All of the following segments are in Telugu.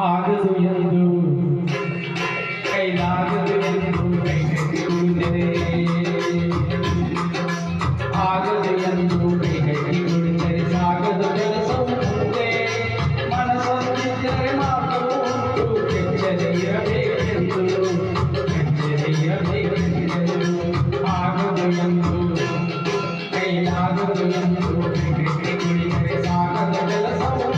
ఆగదు ఎందు కైలాగదు ఆగదు ఎందు కైగట్టి కొడితే సాగదు జలసముందే మనసొందిద్దరి మాకు కెట్టరియబేಕೆందు కెట్టరియబేకెందు ఆగదు. ఎందు కైలాగదు ఎందు కైగట్టి కొడితే సాగదు జలసముందే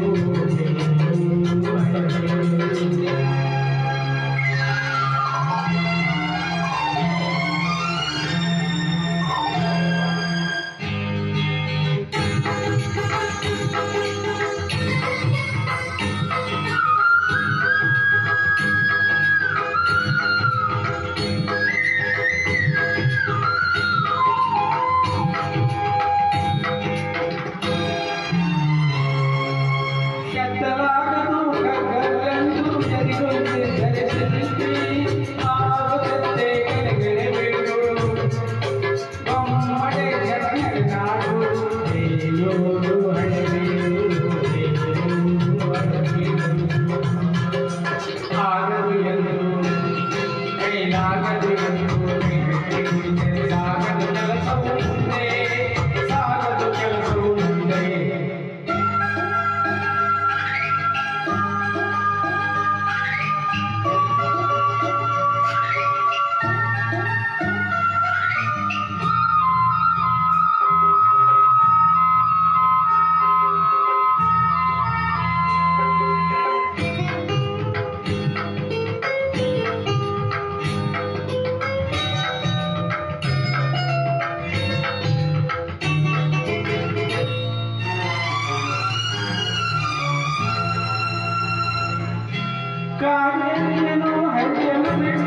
Hallelujah, hallelujah.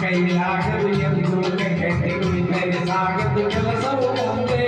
ಕೈಲಾಗದು ಎಂದು ಕೈ ಕಟ್ಟಿಗೆ ಕೈ ಸಾಗದು ಕೆಲಸವು ಮುಂದೆ